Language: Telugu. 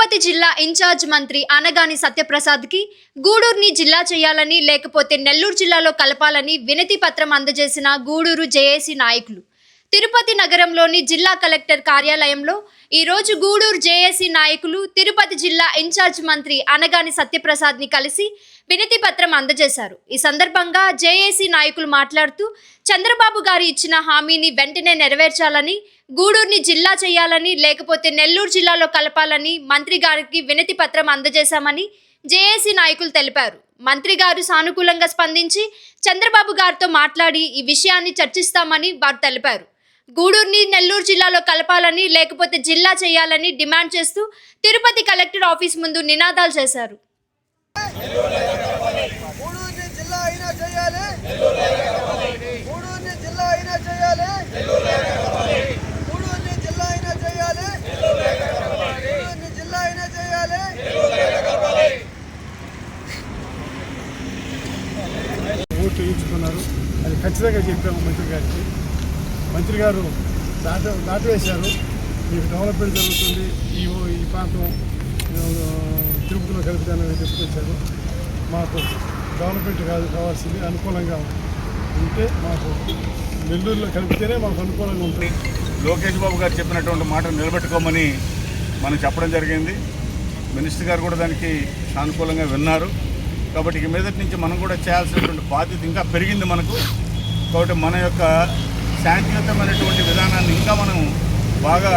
తిరుపతి జిల్లా ఇన్ఛార్జ్ మంత్రి అనగాని సత్యప్రసాద్కి గూడూరుని జిల్లా చేయాలని లేకపోతే నెల్లూరు జిల్లాలో కలపాలని వినతి పత్రం అందజేసిన గూడూరు జేఏసీ నాయకులు. తిరుపతి నగరంలోని జిల్లా కలెక్టర్ కార్యాలయంలో ఈరోజు గూడూరు జేఏసీ నాయకులు తిరుపతి జిల్లా ఇన్ఛార్జ్ మంత్రి అనగాని సత్యప్రసాద్ని కలిసి వినతి పత్రం అందజేశారు. ఈ సందర్భంగా జేఏసీ నాయకులు మాట్లాడుతూ చంద్రబాబు గారు ఇచ్చిన హామీని వెంటనే నెరవేర్చాలని గూడూరుని జిల్లా చేయాలని లేకపోతే నెల్లూరు జిల్లాలో కలపాలని మంత్రి గారికి వినతి పత్రం అందజేశామని జేఏసీ నాయకులు తెలిపారు. మంత్రి గారు సానుకూలంగా స్పందించి చంద్రబాబు గారితో మాట్లాడి ఈ విషయాన్ని చర్చిస్తామని వారు తెలిపారు. గూడూరుని నెల్లూరు జిల్లాలో కలపాలని లేకపోతే జిల్లా చేయాలని డిమాండ్ చేస్తూ తిరుపతి కలెక్టర్ ఆఫీస్ ముందు నినాదాలు చేశారు. జిల్లా అయినా చేయాలి. జిల్లా అయినా చేయాలి గూడూరుని జిల్లా అయినా చేయాలి గూడూరుని జిల్లా అయినా చేయాలి ఓట్లు చేయించుకున్నారు. అది ఖచ్చితంగా చెప్పాము మంత్రి గారికి. మంత్రి గారు దాట దాటవేశారు మీకు డెవలప్మెంట్ జరుగుతుంది. ఈ ఈ ప్రాంతం తిరుపతిలో కలుపుతానని చెప్పుకొచ్చారు మాకు డెవలప్మెంట్ కాదు కావాల్సింది అనుకూలంగా ఉంటే మాకు నెల్లూరులో కలిపితేనే మాకు అనుకూలంగా ఉంటుంది. లోకేష్ బాబు గారు చెప్పినటువంటి మాట నిలబెట్టుకోమని మనం చెప్పడం జరిగింది. మినిస్టర్ గారు కూడా దానికి సానుకూలంగా విన్నారు. కాబట్టి ఇక మీదటి నుంచి మనం కూడా చేయాల్సినటువంటి బాధ్యత ఇంకా పెరిగింది మనకు. కాబట్టి మన యొక్క శాంతియుతమైనటువంటి విధానాన్ని ఇంకా మనం బాగా